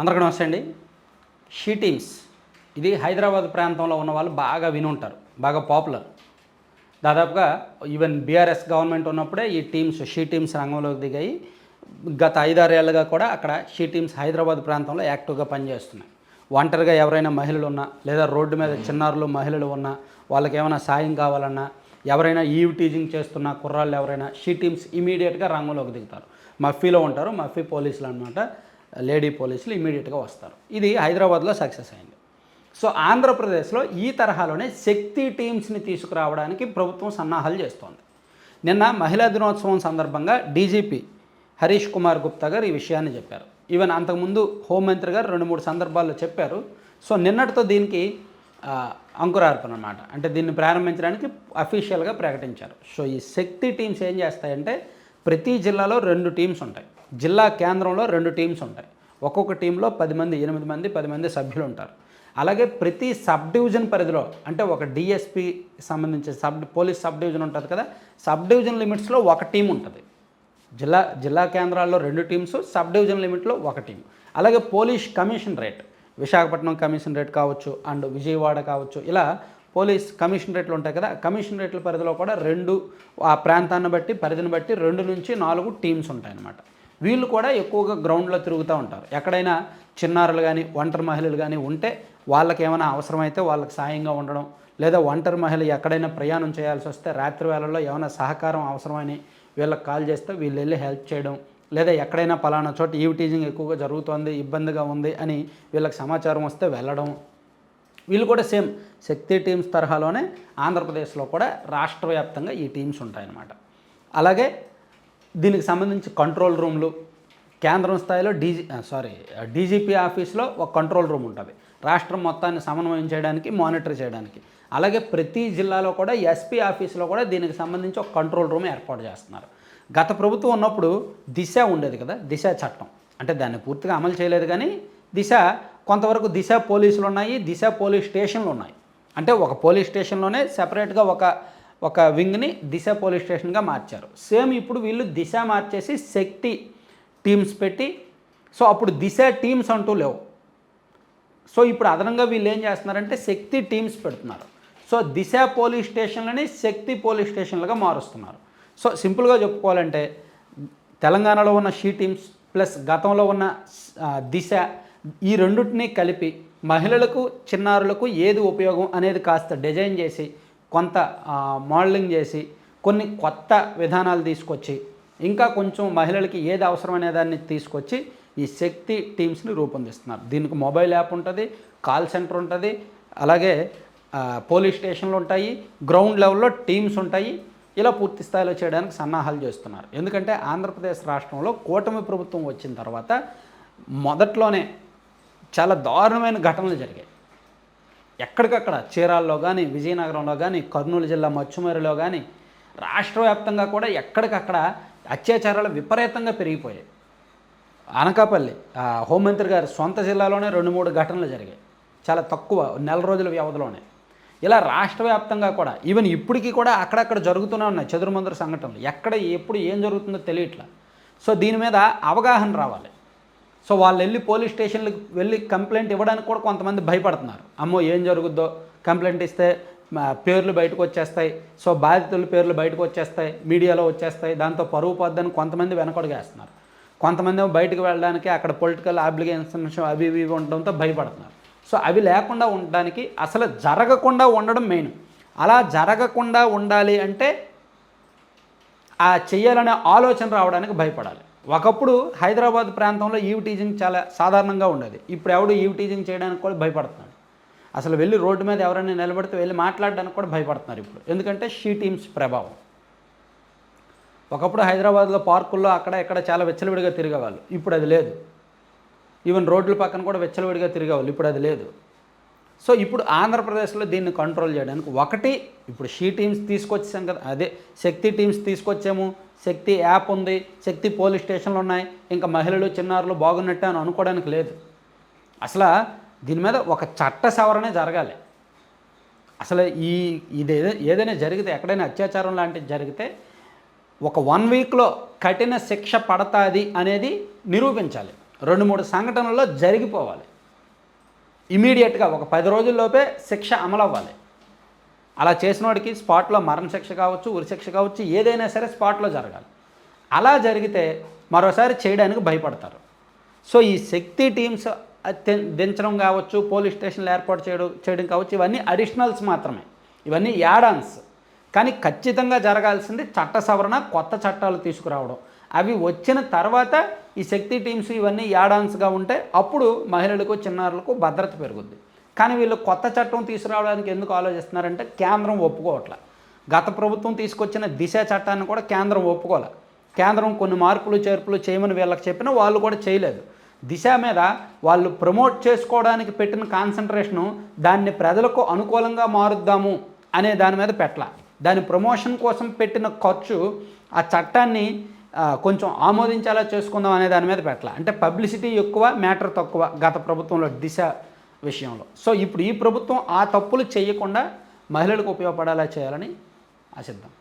అందరికీ నమస్తే అండి. She teams. ఇది హైదరాబాద్ ప్రాంతంలో ఉన్న వాళ్ళు బాగా విని ఉంటారు బాగా పాపులర్. దాదాపుగా ఈవెన్ బీఆర్ఎస్ గవర్నమెంట్ ఉన్నప్పుడే ఈ టీమ్స్ షీ టీమ్స్ రంగంలోకి దిగాయి. గత ఐదారేళ్ళుగా కూడా అక్కడ షీ టీమ్స్ హైదరాబాద్ ప్రాంతంలో యాక్టివ్గా పనిచేస్తున్నాయి. ఒంటరిగా ఎవరైనా మహిళలు ఉన్నా లేదా రోడ్డు మీద చిన్నారులు మహిళలు ఉన్నా వాళ్ళకి ఏమైనా సాయం కావాలన్నా ఎవరైనా ఈవ్ టీజింగ్ చేస్తున్న కుర్రాళ్ళు ఎవరైనా షీ టీమ్స్ ఇమీడియట్గా రంగంలోకి దిగుతారు. మఫీలో ఉంటారు మఫీ పోలీసులు అనమాట లేడీ పోలీసులు ఇమీడియట్గా వస్తారు. ఇది హైదరాబాద్లో సక్సెస్ అయింది. సో ఆంధ్రప్రదేశ్లో ఈ తరహాలోనే శక్తి టీమ్స్ని తీసుకురావడానికి ప్రభుత్వం సన్నాహాలు చేస్తోంది. నిన్న మహిళా దినోత్సవం సందర్భంగా డీజీపీ హరీష్ కుమార్ గుప్తా గారు ఈ విషయాన్ని చెప్పారు. ఈవెన్ అంతకుముందు హోంమంత్రి గారు రెండు మూడు సందర్భాల్లో చెప్పారు. సో నిన్నటితో దీనికి అంకురార్పణ అనమాట అంటే దీన్ని ప్రారంభించడానికి అఫీషియల్గా ప్రకటించారు. సో ఈ శక్తి టీమ్స్ ఏం చేస్తాయంటే ప్రతి జిల్లాలో రెండు టీమ్స్ ఉంటాయి. జిల్లా కేంద్రంలో రెండు టీమ్స్ ఉంటాయి. ఒక్కొక్క టీంలో పది మంది ఎనిమిది మంది పది మంది సభ్యులు ఉంటారు అలాగే ప్రతి సబ్ డివిజన్ పరిధిలో అంటే ఒక డిఎస్పి సంబంధించి సబ్ పోలీస్ సబ్ డివిజన్ ఉంటుంది కదా సబ్ డివిజన్ లిమిట్స్లో ఒక టీం ఉంటుంది. జిల్లా జిల్లా కేంద్రాల్లో రెండు టీమ్స్ సబ్ డివిజన్ లిమిట్లో ఒక టీం. అలాగే police commissionerate Visakhapatnam commissionerate కావచ్చు అండ్ విజయవాడ కావచ్చు ఇలా పోలీస్ కమిషన్ రేట్లు ఉంటాయి కదా కమిషన్ రేట్ల పరిధిలో కూడా రెండు ఆ ప్రాంతాన్ని బట్టి పరిధిని బట్టి రెండు నుంచి నాలుగు టీమ్స్ ఉంటాయన్నమాట. వీళ్ళు కూడా ఎక్కువగా గ్రౌండ్లో తిరుగుతూ ఉంటారు. ఎక్కడైనా చిన్నారులు కానీ ఒంటరి మహిళలు కానీ ఉంటే వాళ్ళకి ఏమైనా అవసరమైతే వాళ్ళకి సాయంగా ఉండడం లేదా ఒంటరి మహిళ ఎక్కడైనా ప్రయాణం చేయాల్సి వస్తే రాత్రి వేళల్లో ఏమైనా సహకారం అవసరమని వీళ్ళకి కాల్ చేస్తే వీళ్ళు వెళ్ళి హెల్ప్ చేయడం లేదా ఎక్కడైనా పలానా చోట ఈవిటీజింగ్ ఎక్కువగా జరుగుతోంది ఇబ్బందిగా ఉంది అని వీళ్ళకి సమాచారం వస్తే వెళ్ళడం. వీళ్ళు కూడా సేమ్ శక్తి టీమ్స్ తరహాలోనే ఆంధ్రప్రదేశ్లో కూడా రాష్ట్ర వ్యాప్తంగా ఈ టీమ్స్ ఉంటాయన్నమాట. అలాగే దీనికి సంబంధించి కంట్రోల్ రూమ్లు కేంద్రం స్థాయిలో డీజీ సారీ డీజీపీ ఆఫీస్లో ఒక కంట్రోల్ రూమ్ ఉంటుంది. రాష్ట్రం మొత్తాన్ని సమన్వయం చేయడానికి మానిటర్ చేయడానికి. అలాగే ప్రతి జిల్లాలో కూడా ఎస్పీ ఆఫీస్లో కూడా దీనికి సంబంధించి ఒక కంట్రోల్ రూమ్ ఏర్పాటు చేస్తున్నారు. గత ప్రభుత్వం ఉన్నప్పుడు దిశ ఉండేది కదా దిశ చట్టం. అంటే దాన్ని పూర్తిగా అమలు చేయలేదు కానీ దిశ కొంతవరకు దిశ పోలీసులు ఉన్నాయి దిశ పోలీస్ స్టేషన్లు ఉన్నాయి. అంటే ఒక పోలీస్ స్టేషన్లోనే సెపరేట్గా ఒక ఒక వింగ్ని దిశ పోలీస్ స్టేషన్గా మార్చారు. సేమ్ ఇప్పుడు వీళ్ళు దిశ మార్చేసి శక్తి టీమ్స్ పెట్టి సో అప్పుడు దిశ టీమ్స్ అంటూ లేవు. సో ఇప్పుడు అదనంగా వీళ్ళు ఏం చేస్తున్నారంటే శక్తి టీమ్స్ పెడుతున్నారు. సో దిశ పోలీస్ స్టేషన్లని శక్తి పోలీస్ స్టేషన్లుగా మారుస్తున్నారు. సో సింపుల్గా చెప్పుకోవాలంటే తెలంగాణలో ఉన్న షీ టీమ్స్ ప్లస్ గతంలో ఉన్న దిశ ఈ రెండింటినీ కలిపి మహిళలకు చిన్నారులకు ఏది ఉపయోగం అనేది కాస్త డిజైన్ చేసి కొంత మోడలింగ్ చేసి కొన్ని కొత్త విధానాలు తీసుకొచ్చి ఇంకా కొంచెం మహిళలకి ఏది అవసరమనే దాన్ని తీసుకొచ్చి ఈ శక్తి టీమ్స్ని రూపొందిస్తున్నారు. దీనికి మొబైల్ యాప్ ఉంటుంది కాల్ సెంటర్ ఉంటుంది అలాగే పోలీస్ స్టేషన్లు ఉంటాయి గ్రౌండ్ లెవెల్లో టీమ్స్ ఉంటాయి ఇలా పూర్తి స్థాయిలో చేయడానికి సన్నాహాలు చేస్తున్నారు. ఎందుకంటే ఆంధ్రప్రదేశ్ రాష్ట్రంలో కూటమి ప్రభుత్వం వచ్చిన తర్వాత మొదట్లోనే చాలా దారుణమైన ఘటనలు జరిగాయి. ఎక్కడికక్కడ చీరాల్లో కానీ విజయనగరంలో కానీ కర్నూలు జిల్లా మచ్చుమరిలో కానీ రాష్ట్ర వ్యాప్తంగా కూడా ఎక్కడికక్కడ అత్యాచారాలు విపరీతంగా పెరిగిపోయాయి. అనకాపల్లి హోంమంత్రి గారి సొంత జిల్లాలోనే రెండు మూడు ఘటనలు జరిగాయి. చాలా తక్కువ నెల రోజుల వ్యవధిలోనే. ఇలా రాష్ట్ర వ్యాప్తంగా కూడా ఈవెన్ ఇప్పటికీ కూడా అక్కడక్కడ జరుగుతూనే ఉన్నాయి చెదురుమందురు సంఘటనలు. ఎక్కడ ఎప్పుడు ఏం జరుగుతుందో తెలియట్లా. సో దీని మీద అవగాహన రావాలి. సో వాళ్ళు వెళ్ళి పోలీస్ స్టేషన్లకు వెళ్ళి కంప్లైంట్ ఇవ్వడానికి కూడా కొంతమంది భయపడుతున్నారు. అమ్మో ఏం జరుగుద్దో? కంప్లైంట్ ఇస్తే పేర్లు బయటకు వచ్చేస్తాయి. సో బాధితుల పేర్లు బయటకు వచ్చేస్తాయి. మీడియాలో వచ్చేస్తాయి. దాంతో పరువు పొద్దని కొంతమంది వెనకడుగేస్తున్నారు కొంతమంది బయటకు వెళ్ళడానికి అక్కడ పొలిటికల్ ఆబ్లిగేషన్స్ అవి ఇవి ఇవి ఉండడంతో భయపడుతున్నారు. సో అవి లేకుండా ఉండడానికి అసలు జరగకుండా ఉండడం మెయిన్. అలా జరగకుండా ఉండాలి అంటే ఆ చెయ్యాలనే ఆలోచన రావడానికి భయపడాలి. ఒకప్పుడు హైదరాబాద్ ప్రాంతంలో ఈవ్ టీజింగ్ చాలా సాధారణంగా ఉండేది. ఇప్పుడు ఎవడు ఈవ్ టీజింగ్ చేయడానికి కూడా భయపడుతున్నాడు. అసలు వెళ్ళి రోడ్డు మీద ఎవరైనా నిలబడితే వెళ్ళి మాట్లాడడానికి కూడా భయపడుతున్నారు ఇప్పుడు. ఎందుకంటే షీ టీమ్స్ ప్రభావం. ఒకప్పుడు హైదరాబాద్లో పార్కుల్లో అక్కడ ఇక్కడ చాలా వెచ్చలవిడిగా తిరిగేవాళ్ళు. ఇప్పుడు అది లేదు. ఈవెన్ రోడ్ల పక్కన కూడా వెచ్చలవిడిగా తిరిగేవాళ్ళు. ఇప్పుడు అది లేదు. సో ఇప్పుడు ఆంధ్రప్రదేశ్లో దీన్ని కంట్రోల్ చేయడానికి ఒకటి ఇప్పుడు షీ టీమ్స్ తీసుకొచ్చాం కదా అదే శక్తి టీమ్స్ తీసుకొచ్చాము శక్తి యాప్ ఉంది శక్తి పోలీస్ స్టేషన్లు ఉన్నాయి ఇంకా మహిళలు చిన్నారులు బాగున్నట్టే అని అనుకోవడానికి లేదు. అసలు దీని మీద ఒక చట్ట సవరణ జరగాలి. అసలు ఈ ఇది ఏదైనా జరిగితే ఎక్కడైనా అత్యాచారం లాంటిది జరిగితే ఒక వన్ వీక్లో కఠిన శిక్ష పడతాది అనేది నిరూపించాలి. రెండు మూడు సంఘటనల్లో జరిగిపోవాలి. ఇమీడియట్గా ఒక పది రోజుల్లోపే శిక్ష అమలు అవ్వాలి అలా చేసిన వాడికి స్పాట్లో మరణశిక్ష కావచ్చు ఉరిశిక్ష కావచ్చు ఏదైనా సరే స్పాట్లో జరగాలి. అలా జరిగితే మరోసారి చేయడానికి భయపడతారు. సో ఈ శక్తి టీమ్స్ దించడం కావచ్చు పోలీస్ స్టేషన్లు ఏర్పాటు చేయడం చేయడం కావచ్చు ఇవన్నీ అడిషనల్స్ మాత్రమే. ఇవన్నీ యాడాన్స్ కానీ ఖచ్చితంగా జరగాల్సింది చట్ట సవరణ కొత్త చట్టాలు తీసుకురావడం. అవి వచ్చిన తర్వాత ఈ శక్తి టీమ్స్ ఇవన్నీ యాడాన్స్గా ఉంటే అప్పుడు మహిళలకు చిన్నారులకు భద్రత పెరుగుద్ది. కానీ వీళ్ళు కొత్త చట్టం తీసుకురావడానికి ఎందుకు ఆలోచిస్తున్నారంటే కేంద్రం ఒప్పుకోవట్లే. గత ప్రభుత్వం తీసుకొచ్చిన దిశ చట్టాన్ని కూడా కేంద్రం ఒప్పుకోలే. కేంద్రం కొన్ని మార్పులు చేర్పులు చేయమని వీళ్ళకి చెప్పినా వాళ్ళు కూడా చేయలేదు. దిశ మీద వాళ్ళు ప్రమోట్ చేసుకోవడానికి పెట్టిన కాన్సన్ట్రేషను దాన్ని ప్రజలకు అనుకూలంగా మారుద్దాము అనే దాని మీద పెట్టాల. దాని ప్రమోషన్ కోసం పెట్టిన ఖర్చు ఆ చట్టాన్ని కొంచెం ఆమోదించేలా చేసుకుందాం అనే దాని మీద పెట్టాల. అంటే పబ్లిసిటీ ఎక్కువ మ్యాటర్ తక్కువ గత ప్రభుత్వంలో దిశ విషయంలో. సో ఇప్పుడు ఈ ప్రభుత్వం ఆ తప్పులు చేయకుండా మహిళలకు ఉపయోగపడేలా చేయాలని ఆశిద్దాం.